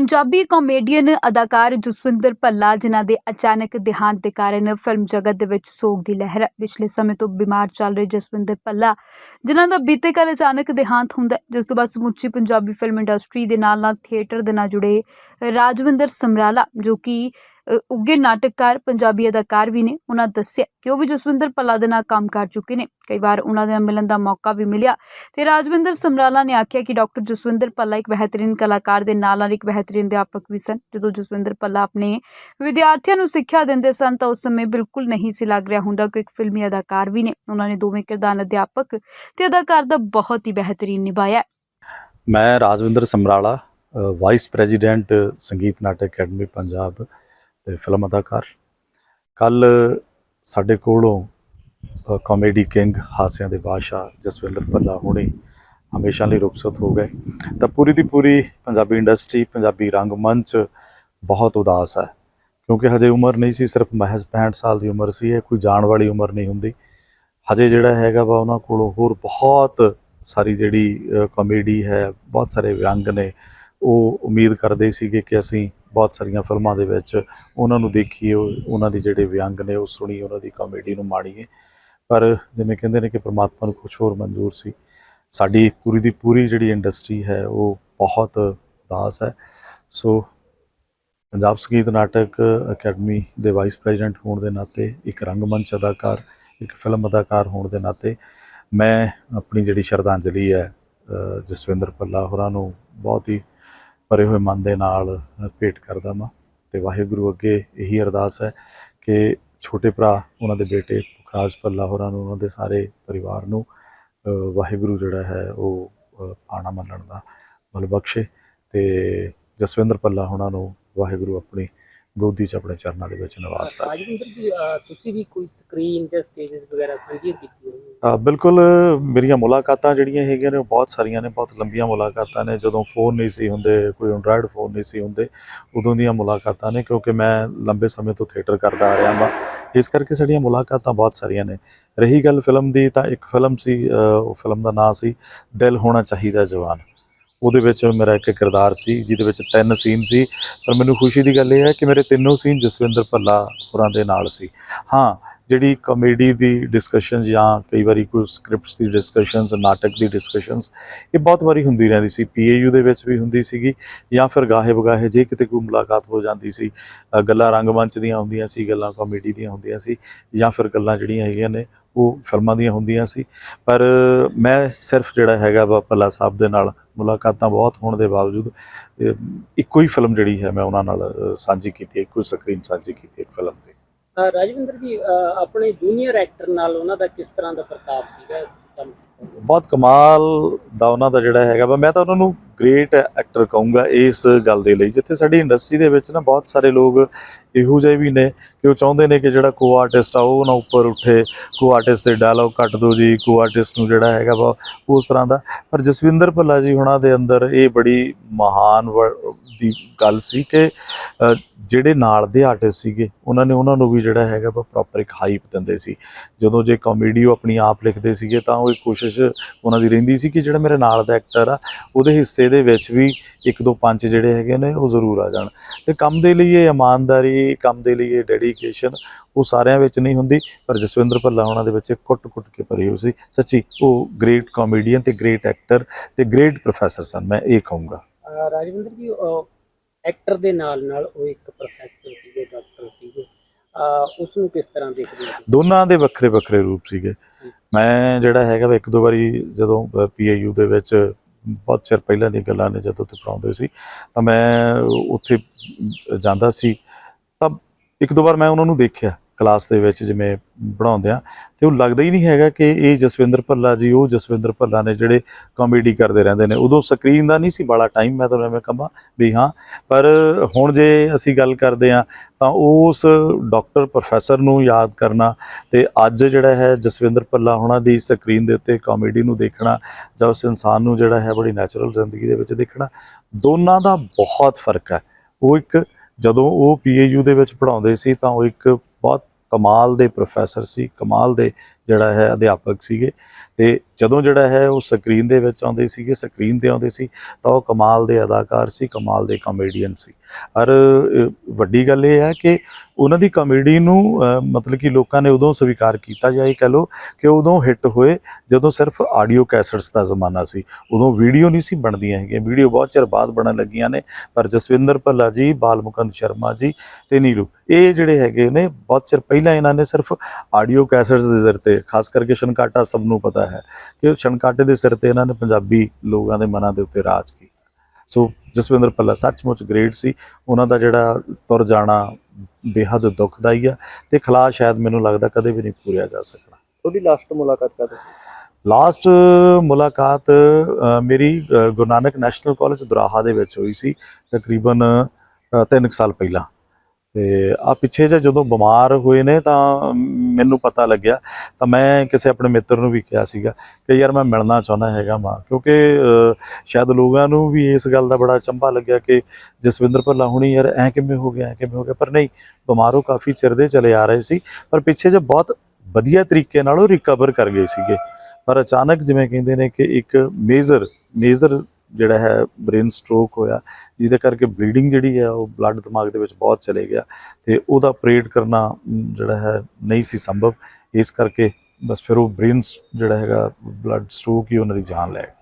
Punjabi comedian ਅਦਾਕਾਰ ਜਸਵਿੰਦਰ ਭੱਲਾ ਜਿਨ੍ਹਾਂ ਦੇ ਅਚਾਨਕ ਦੇਹਾਂਤ ਦੇ ਕਾਰਨ ਫਿਲਮ ਜਗਤ ਦੇ ਵਿੱਚ ਸੋਗ ਦੀ ਲਹਿਰ ਹੈ ਪਿਛਲੇ ਸਮੇਂ ਤੋਂ ਬਿਮਾਰ ਚੱਲ ਰਹੇ ਜਸਵਿੰਦਰ ਭੱਲਾ ਜਿਨ੍ਹਾਂ ਦਾ ਬੀਤੇ ਕੱਲ੍ਹ ਅਚਾਨਕ ਦੇਹਾਂਤ ਹੁੰਦਾ ਹੈ, ਜਿਸ ਤੋਂ ਬਾਅਦ ਸਮੁੱਚੀ ਪੰਜਾਬੀ ਫਿਲਮ ਇੰਡਸਟਰੀ ਦੇ ਨਾਲ ਨਾਲ ਥੀਏਟਰ ਦੇ ਨਾਲ ਜੁੜੇ ਰਾਜਵਿੰਦਰ ਸਮਰਾਲਾ ਜੋ ਕਿ ਅ, ਉੱਘੇ ਨਾਟਕਕਾਰ ਪੰਜਾਬੀ ਅਦਾਕਾਰ ਵੀ ਨੇ। ਉਹਨਾਂ ਦੱਸਿਆ ਕਿ ਉਹ ਵੀ ਜਸਵਿੰਦਰ ਭੱਲਾ ਦੇ ਨਾਲ ਕੰਮ ਕਰ ਚੁੱਕੇ ਨੇ। ਕਈ ਵਾਰ ਉਹਨਾਂ ਦੇ ਨਾਲ ਮਿਲਣ ਦਾ ਮੌਕਾ ਵੀ ਮਿਲਿਆ। ਤੇ ਰਾਜਵਿੰਦਰ ਸਮਰਾਲਾ ਨੇ ਆਖਿਆ ਕਿ ਡਾਕਟਰ ਜਸਵਿੰਦਰ ਭੱਲਾ ਇੱਕ ਬਿਹਤਰੀਨ ਕਲਾਕਾਰ ਦੇ ਨਾਲ ਨਾਲ ਇੱਕ ਬਿਹਤਰੀਨ ਅਧਿਆਪਕ ਵੀ ਸਨ। ਜਦੋਂ ਜਸਵਿੰਦਰ ਭੱਲਾ ਆਪਣੇ ਵਿਦਿਆਰਥੀਆਂ ਨੂੰ ਸਿੱਖਿਆ ਦਿੰਦੇ ਸਨ ਤਾਂ ਉਸ ਸਮੇਂ ਬਿਲਕੁਲ ਨਹੀਂ ਸੀ ਲੱਗ ਰਿਹਾ ਹੁੰਦਾ ਕਿ ਇੱਕ ਫਿਲਮੀ ਅਦਾਕਾਰ ਵੀ ਨੇ। ਉਹਨਾਂ ਨੇ ਦੋਵੇਂ ਕਿਰਦਾਰ ਅਧਿਆਪਕ ਤੇ ਅਦਾਕਾਰ ਦਾ ਬਹੁਤ ਹੀ ਬਿਹਤਰੀਨ ਨਿਭਾਇਆ। ਮੈਂ ਰਾਜਵਿੰਦਰ ਸਮਰਾਲਾ ਵਾਈਸ ਪ੍ਰੈਜ਼ੀਡੈਂਟ ਸੰਗੀਤ ਨਾਟਕ ਅਕੈਡਮੀ ਪੰਜਾਬ। ਤੇ ਫਿਲਮ ਅਦਾਕਾਰ। ਕੱਲ ਸਾਡੇ ਕੋਲੋਂ ਅ, ਕਾਮੇਡੀ ਕਿੰਗ ਹਾਸਿਆਂ ਦੇ ਬਾਦਸ਼ਾਹ ਜਸਵਿੰਦਰ ਭੱਲਾ ਹੋਣੀ ਹਮੇਸ਼ਾ ਲਈ ਰੁਖਸਤ ਹੋ ਗਏ। ਤਾਂ ਪੂਰੀ ਦੀ ਪੂਰੀ ਪੰਜਾਬੀ ਇੰਡਸਟਰੀ ਪੰਜਾਬੀ ਰੰਗਮੰਚ ਬਹੁਤ ਉਦਾਸ ਹੈ। ਕਿਉਂਕਿ ਹਜੇ ਉਮਰ ਨਹੀਂ ਸੀ ਸਿਰਫ ਮਹਿਜ਼ 65 ਸਾਲ ਦੀ ਉਮਰ ਸੀ ਇਹ ਕੋਈ ਜਾਣ ਵਾਲੀ ਉਮਰ ਨਹੀਂ ਹੁੰਦੀ। ਹਜੇ ਜਿਹੜਾ ਹੈਗਾ ਵਾ ਉਹਨਾਂ ਕੋਲੋਂ ਹੋਰ ਬਹੁਤ ਸਾਰੀ ਜਿਹੜੀ ਕਾਮੇਡੀ ਹੈ ਬਹੁਤ ਸਾਰੇ ਵਿਅੰਗ ਨੇ ਉਹ ਉਮੀਦ ਕਰਦੇ ਸੀਗੇ ਕਿ ਅਸੀਂ ਬਹੁਤ ਸਾਰੀਆਂ ਫਿਲਮਾਂ ਦੇ ਵਿੱਚ ਉਹਨਾਂ ਨੂੰ ਦੇਖੀਏ ਉਹ- ਉਹਨਾਂ ਦੇ ਜਿਹੜੇ ਵਿਅੰਗ ਨੇ ਉਹ ਸੁਣੀ, ਉਹਨਾਂ ਦੀ ਕਾਮੇਡੀ ਨੂੰ ਮਾਣੀਏ। ਪਰ ਜਿਵੇਂ ਕਹਿੰਦੇ ਨੇ ਕਿ ਪ੍ਰਮਾਤਮਾ ਨੂੰ ਕੁਝ ਹੋਰ ਮਨਜ਼ੂਰ ਸੀ। ਸਾਡੀ ਪੂਰੀ ਦੀ ਪੂਰੀ ਜਿਹੜੀ ਇੰਡਸਟਰੀ ਹੈ, ਉਹ ਬਹੁਤ ਉਦਾਸ ਹੈ। ਸੋ ਪੰਜਾਬ ਸੰਗੀਤ ਨਾਟਕ ਅਕੈਡਮੀ ਦੇ ਵਾਈਸ ਪ੍ਰੈਜ਼ੀਡੈਂਟ ਹੋਣ ਦੇ ਨਾਤੇ, ਇੱਕ ਰੰਗਮੰਚ ਅਦਾਕਾਰ, ਇੱਕ ਫਿਲਮ ਅਦਾਕਾਰ ਹੋਣ ਦੇ ਨਾਤੇ, ਮੈਂ ਆਪਣੀ ਜਿਹੜੀ ਸ਼ਰਧਾਂਜਲੀ ਹੈ ਜਸਵਿੰਦਰ ਭੱਲਾ ਹੋਰਾਂ ਨੂੰ ਬਹੁਤ ਹੀ ਭਰੇ ਹੋਏ ਮਨ ਦੇ ਨਾਲ ਭੇਟ ਕਰਦਾ ਹਾਂ ਤੇ ਵਾਹਿਗੁਰੂ ਅੱਗੇ ਇਹੀ ਅਰਦਾਸ ਹੈ ਕਿ ਛੋਟੇ ਭਰਾ ਉਹਨਾਂ ਦੇ ਬੇਟੇ ਪੁਖਰਾਜ ਭੱਲਾ ਹੋਰਾਂ ਨੂੰ ਉਹਨਾਂ ਦੇ ਸਾਰੇ ਪਰਿਵਾਰ ਨੂੰ ਵਾਹਿਗੁਰੂ ਜਿਹੜਾ ਹੈ ਉਹ ਅ, ਪਾਣਾ ਮੰਨਣ ਦਾ ਬਲ ਬਖਸ਼ੇ ਤੇ ਜਸਵਿੰਦਰ ਭੱਲਾ ਹੋਣਾ ਨੂੰ ਵਾਹਿਗੁਰੂ ਆਪਣੀ ਗੋਦੀ 'ਚ ਆਪਣੇ ਚਰਨਾਂ ਦੇ ਵਿੱਚ ਨਿਵਾਸਦਾ ਰਾਜਵਿੰਦਰ ਜੀ ਅਹ ਤੁਸੀਂ ਵੀ ਕੋਈ ਸਕਰੀਨ ਜਾਂ ਸਟੇजेस ਵਗੈਰਾ ਸਾਂਝੀਆਂ ਕੀਤੀਆਂ ਹੋਣਗੀਆਂ ਅ, ਬਿਲਕੁਲ ਮੇਰੀਆਂ ਮੁਲਾਕਾਤਾਂ ਜਿਹੜੀਆਂ ਹੈਗੀਆਂ ਨੇ ਉਹ ਬਹੁਤ ਸਾਰੀਆਂ ਨੇ ਬਹੁਤ ਲੰਬੀਆਂ ਮੁਲਾਕਾਤਾਂ ਨੇ। ਜਦੋਂ ਫੋਨ ਨਹੀਂ ਸੀ ਹੁੰਦੇ ਕੋਈ ਐਂਡਰਾਇਡ ਫੋਨ ਨਹੀਂ ਸੀ ਹੁੰਦੇ ਉਦੋਂ ਦੀਆਂ ਮੁਲਾਕਾਤਾਂ ਨੇ ਕਿਉਂਕਿ ਮੈਂ ਲੰਬੇ ਸਮੇਂ ਤੋਂ ਥੀਏਟਰ ਕਰਦਾ ਆ ਰਿਹਾ ਹਾਂ ਇਸ ਕਰਕੇ ਸਾਡੀਆਂ ਮੁਲਾਕਾਤਾਂ ਬਹੁਤ ਸਾਰੀਆਂ ਨੇ। ਰਹੀ ਗੱਲ ਫਿਲਮ ਦੀ ਤਾਂ ਇੱਕ ਫਿਲਮ ਸੀ ਅ, ਉਹ ਫਿਲਮ ਦਾ ਨਾਂ ਸੀ ਦਿਲ ਹੋਣਾ ਚਾਹੀਦਾ ਜਵਾਨ। ਉਹਦੇ ਵਿੱਚ ਮੇਰਾ ਇੱਕ ਕਿਰਦਾਰ ਸੀ, ਜਿਹਦੇ ਵਿੱਚ ਤਿੰਨ ਸੀਨ ਸੀ। ਪਰ ਮੈਨੂੰ ਖੁਸ਼ੀ ਦੀ ਗੱਲ ਇਹ ਹੈ ਕਿ ਮੇਰੇ ਤਿੰਨੋਂ ਸੀਨ ਜਸਵਿੰਦਰ ਭੱਲਾ ਹੋਰਾਂ ਦੇ ਨਾਲ ਸੀ। ਹਾਂ ਜਿਹੜੀ ਕਾਮੇਡੀ ਦੀ ਡਿਸਕਸ਼ਨ ਜਾਂ ਕਈ ਵਾਰੀ ਕੋਈ ਸਕ੍ਰਿਪਟਸ ਦੀ ਡਿਸਕਸ਼ਨਸ ਨਾਟਕ ਦੀ ਡਿਸਕਸ਼ਨਸ ਇਹ ਬਹੁਤ ਵਾਰੀ ਹੁੰਦੀ ਰਹਿੰਦੀ ਸੀ। ਪੀਏਯੂ ਦੇ ਵਿੱਚ ਵੀ ਹੁੰਦੀ ਸੀਗੀ ਜਾਂ ਫਿਰ ਗਾਹੇ ਬਗਾਹੇ ਜੇ ਕਿਤੇ ਕੋਈ ਮੁਲਾਕਾਤ ਹੋ ਜਾਂਦੀ ਸੀ ਅ, ਗੱਲਾਂ ਰੰਗਮੰਚ ਦੀਆਂ ਹੁੰਦੀਆਂ ਸੀ ਗੱਲਾਂ ਕਾਮੇਡੀ ਦੀਆਂ ਹੁੰਦੀਆਂ ਸੀ ਜਾਂ ਫਿਰ ਗੱਲਾਂ ਜਿਹੜੀਆਂ ਹੈਗੀਆਂ ਨੇ ਉਹ ਫਿਲਮਾਂ ਦੀਆਂ ਹੁੰਦੀਆਂ ਸੀ। ਪਰ ਮੈਂ ਸਿਰਫ ਜਿਹੜਾ ਹੈਗਾ ਵਾ ਭੱਲਾ ਸਾਹਿਬ ਦੇ ਨਾਲ ਮੁਲਾਕਾਤਾਂ ਬਹੁਤ ਹੋਣ ਦੇ ਬਾਵਜੂਦ ਇੱਕੋ ਹੀ ਫਿਲਮ ਜਿਹੜੀ ਹੈ ਮੈਂ ਉਹਨਾਂ ਨਾਲ ਸਾਂਝੀ ਕੀਤੀ ਹੈ ਇੱਕੋ ਸਕਰੀਨ ਸਾਂਝੀ ਕੀਤੀ ਇੱਕ ਫਿਲਮ ਦੀ। ਰਾਜਵਿੰਦਰ ਜੀ ਆਪਣੇ ਜੂਨੀਅਰ ਐਕਟਰ ਨਾਲ ਉਹਨਾਂ ਦਾ ਕਿਸ ਤਰ੍ਹਾਂ ਦਾ ਪ੍ਰਤਾਪ ਸੀਗਾ? ਬਹੁਤ ਕਮਾਲ ਦਾ ਉਹਨਾਂ ਦਾ ਜਿਹੜਾ ਹੈਗਾ ਵਾ। ਮੈਂ ਤਾਂ ਉਹਨਾਂ ਨੂੰ ਗ੍ਰੇਟ ਐਕਟਰ ਕਹੂੰਗਾ ਇਸ ਗੱਲ ਦੇ ਲਈ, ਜਿੱਥੇ ਸਾਡੀ ਇੰਡਸਟਰੀ ਦੇ ਵਿੱਚ ਨਾ ਬਹੁਤ ਸਾਰੇ ਲੋਕ ਇਹੋ ਜਿਹੇ ਵੀ ਨੇ ਕਿ ਉਹ ਚਾਹੁੰਦੇ ਨੇ ਕਿ ਜਿਹੜਾ ਕੋ ਆਰਟਿਸਟ ਆ, ਉਹ ਨਾ ਉੱਪਰ ਉੱਠੇ ਕੋ ਆਰਟਿਸਟ ਦੇ ਡਾਇਲੌਗ ਕੱਟ ਦਿਓ ਜੀ ਕੋ ਆਰਟਿਸਟ ਨੂੰ ਜਿਹੜਾ ਹੈਗਾ ਵਾ, ਉਸ ਤਰ੍ਹਾਂ ਦਾ। ਪਰ ਜਸਵਿੰਦਰ ਭੱਲਾ ਜੀ ਹੁਣਾਂ ਦੇ ਅੰਦਰ ਇਹ ਬੜੀ ਮਹਾਨ ਵ- ਦੀ ਗੱਲ ਸੀ ਕਿ ਜਿਹੜੇ ਨਾਲ ਦੇ ਆਰਟਿਸਟ ਸੀਗੇ, ਉਹਨਾਂ ਨੇ ਉਹਨਾਂ ਨੂੰ ਵੀ ਜਿਹੜਾ ਹੈਗਾ ਵਾ ਪ੍ਰੋਪਰ ਇੱਕ ਹਾਈਪ ਦਿੰਦੇ ਸੀ। ਜਦੋਂ ਜੇ ਕਾਮੇਡੀ ਉਹ ਆਪਣੀ ਆਪ ਲਿਖਦੇ ਸੀਗੇ, ਤਾਂ ਉਹ ਇੱਕ ਕੋਸ਼ਿਸ਼ ਉਹਨਾਂ ਦੀ ਰਹਿੰਦੀ ਸੀ ਕਿ ਜਿਹੜਾ ਮੇਰੇ ਨਾਲ ਦਾ ਐਕਟਰ ਆ, ਉਹਦੇ ਹਿੱਸੇ ਦੇ ਵਿੱਚ ਵੀ ਇੱਕ ਦੋ ਪੰਜ ਜਿਹੜੇ ਹੈਗੇ ਨੇ ਉਹ ਜ਼ਰੂਰ ਆ ਜਾਣ। ਤੇ ਕੰਮ ਦੇ ਲਈ ਇਹ ਇਮਾਨਦਾਰੀ ਕੰਮ ਦੇ ਲਈ ਇਹ ਡੈਡੀਕੇਸ਼ਨ ਉਹ ਸਾਰਿਆਂ ਵਿੱਚ ਨਹੀਂ ਹੁੰਦੀ। ਪਰ ਜਸਵਿੰਦਰ ਭੱਲਾ ਉਹਨਾਂ ਦੇ ਵਿੱਚ ਕੁੱਟ-ਕੁੱਟ ਕੇ ਭਰੀ ਹੋਈ ਸੀ। ਸੱਚੀ ਉਹ ਗ੍ਰੇਟ ਕਾਮੇਡੀਅਨ ਤੇ ਗ੍ਰੇਟ ਐਕਟਰ ਤੇ ਗ੍ਰੇਟ ਪ੍ਰੋਫੈਸਰ ਸਨ। ਮੈਂ ਇਹ ਕਹੂੰਗਾ। ਰਾਜਵਿੰਦਰ ਜੀ ਐਕਟਰ ਦੇ ਨਾਲ ਨਾਲ ਉਹ ਇੱਕ ਪ੍ਰੋਫੈਸਰ ਸੀਗੇ ਡਾਕਟਰ ਸੀਗੇ। ਉਸ ਨੂੰ ਕਿਸ ਤਰ੍ਹਾਂ ਦੇਖਦੇ ਹੋ? ਦੋਨਾਂ ਦੇ ਵੱਖਰੇ ਵੱਖਰੇ ਰੂਪ ਸੀਗੇ। ਮੈਂ ਜਿਹੜਾ ਹੈਗਾ ਵਾ ਇੱਕ ਦੋ ਵਾਰੀ ਜਦੋਂ ਪੀਏਯੂ ਦੇ ਵਿੱਚ ਬਹੁਤ ਚਿਰ ਪਹਿਲਾਂ ਦੀਆਂ ਗੱਲਾਂ ਨੇ ਜਦੋਂ ਤੇ ਪੜਾਉਂਦੇ ਸੀ, ਤਾਂ ਮੈਂ ਉੱਥੇ ਜਾਂਦਾ ਸੀ, ਤਾਂ ਇੱਕ ਦੋ ਵਾਰ ਮੈਂ ਉਹਨਾਂ ਨੂੰ ਦੇਖਿਆ। ਕਲਾਸ ਦੇ ਵਿੱਚ ਜਿਵੇਂ ਪੜਾਉਂਦੇ ਆ, ਤੇ ਉਹ ਲੱਗਦਾ ਹੀ ਨਹੀਂ ਹੈਗਾ ਕਿ ਇਹ ਜਸਵਿੰਦਰ ਭੱਲਾ ਜੀ, ਉਹ ਜਸਵਿੰਦਰ ਭੱਲਾ ਨੇ ਜਿਹੜੇ ਕਾਮੇਡੀ ਕਰਦੇ ਰਹਿੰਦੇ ਨੇ। ਉਦੋਂ ਸਕਰੀਨ ਦਾ ਨਹੀਂ ਸੀ ਬੜਾ ਟਾਈਮ ਮੈਂ ਤੁਹਾਨੂੰ ਐਵੇਂ ਕਹਾਂ ਵੀ ਹਾਂ, ਪਰ ਹੁਣ ਜੇ ਅਸੀਂ ਗੱਲ ਕਰਦੇ ਆ ਤਾਂ ਉਸ ਡਾਕਟਰ ਪ੍ਰੋਫੈਸਰ ਨੂੰ ਯਾਦ ਕਰਨਾ ਤੇ ਅੱਜ ਜਿਹੜਾ ਹੈ ਜਸਵਿੰਦਰ ਭੱਲਾ ਹੋਣਾ ਦੀ ਸਕਰੀਨ ਦੇ ਉੱਤੇ ਕਾਮੇਡੀ ਨੂੰ ਦੇਖਣਾ, ਜਾਂ ਉਸ ਇਨਸਾਨ ਨੂੰ ਜਿਹੜਾ ਹੈ ਬੜੀ ਨੈਚੁਰਲ ਜ਼ਿੰਦਗੀ ਦੇ ਵਿੱਚ ਦੇਖਣਾ, ਦੋਨਾਂ ਦਾ ਬਹੁਤ ਫ਼ਰਕ ਹੈ। ਉਹ ਇੱਕ ਜਦੋਂ ਉਹ ਪੀਏਯੂ ਦੇ ਵਿੱਚ ਪੜਾਉਂਦੇ ਸੀ, ਤਾਂ ਉਹ ਇੱਕ ਬਹੁਤ ਕਮਾਲ ਦੇ ਪ੍ਰੋਫੈਸਰ ਸੀ ਕਮਾਲ ਦੇ ਜਿਹੜਾ ਹੈ ਅਧਿਆਪਕ ਸੀਗੇ ਤੇ ਜਦੋਂ ਜਿਹੜਾ ਹੈ ਉਹ ਸਕਰੀਨ ਦੇ ਵਿੱਚ ਆਉਂਦੇ ਸੀਗੇ, ਸਕਰੀਨ ਤੇ ਆਉਂਦੇ ਸੀ, ਤਾਂ ਉਹ ਕਮਾਲ ਦੇ ਅਦਾਕਾਰ ਸੀ, ਕਮਾਲ ਦੇ ਕਾਮੇਡੀਅਨ ਸੀ। ਔਰ ਵੱਡੀ ਗੱਲ ਇਹ ਹੈ ਕਿ ਉਹਨਾਂ ਦੀ ਕਾਮੇਡੀ ਨੂੰ ਮਤਲਬ ਕਿ ਲੋਕਾਂ ਨੇ ਉਦੋਂ ਸਵੀਕਾਰ ਕੀਤਾ ਜਾਂ ਇਹ ਕਹ ਲਓ ਕਿ ਉਦੋਂ ਹਿੱਟ ਹੋਏ ਜਦੋਂ ਸਿਰਫ ਆਡੀਓ ਕੈਸਟਸ ਦਾ ਜ਼ਮਾਨਾ ਸੀ। ਉਦੋਂ ਵੀਡੀਓ ਨਹੀਂ ਸੀ ਬਣਦੀਆਂ ਹੈਗੀਆਂ। ਵੀਡੀਓ ਬਹੁਤ ਚਿਰ ਬਾਅਦ ਬਣਨ ਲੱਗੀਆਂ ਨੇ, ਪਰ ਜਸਵਿੰਦਰ ਭੱਲਾ ਜੀ, ਬਾਲਮੁਕੰਦ ਸ਼ਰਮਾ ਜੀ ਤੇ ਨੀਰੂ, ਇਹ ਜਿਹੜੇ ਹੈਗੇ ਨੇ, ਬਹੁਤ ਚਿਰ ਪਹਿਲਾਂ ਇਹਨਾਂ ਨੇ ਸਿਰਫ ਆਡੀਓ ਕੈਸਟਸ ਦੇ ਸਿਰ ਤੇ ਖਾਸ ਕਰਕੇ ਸ਼ਨਕਾਟਾ ਸਭ ਨੂੰ ਪਤਾ ਹੈ ਕਿ ਸ਼ਨਕਾਟੇ ਦੇ ਸਿਰ ਤੇ ਇਹਨਾਂ ਨੇ ਪੰਜਾਬੀ ਲੋਕਾਂ ਦੇ ਮਨਾਂ ਦੇ ਉੱਤੇ ਰਾਜ ਕੀਤਾ। ਸੋ ਜਸਵਿੰਦਰ ਭੱਲਾ ਸੱਚਮੁੱਚ ਗ੍ਰੇਟ ਸੀ। ਉਹਨਾਂ ਦਾ ਜਿਹੜਾ ਤੁਰ ਜਾਣਾ ਬੇਹੱਦ ਦੁਖਦਾਈ ਆ ਤੇ ਖਲਾ ਸ਼ਾਇਦ ਮੈਨੂੰ ਲੱਗਦਾ ਕਦੇ ਵੀ ਨਹੀਂ ਪੂਰਿਆ ਜਾ ਸਕਣਾ। ਤੁਹਾਡੀ ਲਾਸਟ ਮੁਲਾਕਾਤ ਕਦੋਂ ਲਾਸਟ ਮੁਲਾਕਾਤ ਮੇਰੀ ਗੁਰੂ ਨਾਨਕ ਨੈਸ਼ਨਲ ਕਾਲਜ ਦੁਰਾਹਾ ਦੇ ਵਿੱਚ ਹੋਈ ਸੀ। ਤਕਰੀਬਨ 3 ਸਾਲ ਪਹਿਲਾਂ। ਤੇ ਆ ਪਿੱਛੇ ਜੇ ਜਦੋਂ ਬਿਮਾਰ ਹੋਏ ਨੇ ਤਾਂ ਮੈਨੂੰ ਪਤਾ ਲੱਗਿਆ, ਤਾਂ ਮੈਂ ਕਿਸੇ ਆਪਣੇ ਮਿੱਤਰ ਨੂੰ ਵੀ ਕਿਹਾ ਸੀਗਾ ਕਿ ਯਾਰ ਮੈਂ ਮਿਲਣਾ ਚਾਹੁੰਦਾ ਹੈਗਾ ਮਾਂ, ਕਿਉਂਕਿ ਸ਼ਾਇਦ ਲੋਕਾਂ ਨੂੰ ਵੀ ਇਸ ਗੱਲ ਦਾ ਬੜਾ ਚੰਬਾ ਲੱਗਿਆ ਕਿ ਜਸਵਿੰਦਰ ਭੱਲਾ ਹੁਣੀ ਯਾਰ ਐ ਕਿਵੇਂ ਹੋ ਗਿਆ, ਐ ਕਿਵੇਂ ਹੋ ਗਿਆ, ਪਰ ਨਹੀਂ, ਬਿਮਾਰੋਂ ਕਾਫੀ ਚਿਰ ਦੇ ਚਲੇ ਆ ਰਹੇ ਸੀ, ਪਰ ਪਿੱਛੇ ਜੇ ਬਹੁਤ ਵਧੀਆ ਤਰੀਕੇ ਨਾਲ ਉਹ ਰਿਕਵਰ ਕਰ ਗਏ ਸੀਗੇ। ਪਰ ਅਚਾਨਕ ਜਿਵੇਂ ਕਹਿੰਦੇ ਨੇ ਕਿ ਇੱਕ ਮੇਜਰ ਮੇਜਰ ਜਿਹੜਾ ਹੈ ਬ੍ਰੇਨ ਸਟ੍ਰੋਕ ਹੋਇਆ, ਜਿਹਦੇ ਕਰਕੇ ਬਲੀਡਿੰਗ ਜਿਹੜੀ ਹੈ ਉਹ ਬਲੱਡ ਦਿਮਾਗ ਦੇ ਵਿੱਚ ਬਹੁਤ ਚਲੇ ਗਿਆ ਤੇ ਉਹਦਾ ਆਪਰੇਟ ਕਰਨਾ ਜਿਹੜਾ ਹੈ ਨਹੀਂ ਸੀ ਸੰਭਵ। ਇਸ ਕਰਕੇ ਬਸ ਫਿਰ ਉਹ ਬ੍ਰੇਨ ਜਿਹੜਾ ਹੈਗਾ ਬਲੱਡ ਸਟ੍ਰੋਕ ਹੀ ਉਹਨਾਂ ਦੀ ਜਾਨ ਲੈ ਗਿਆ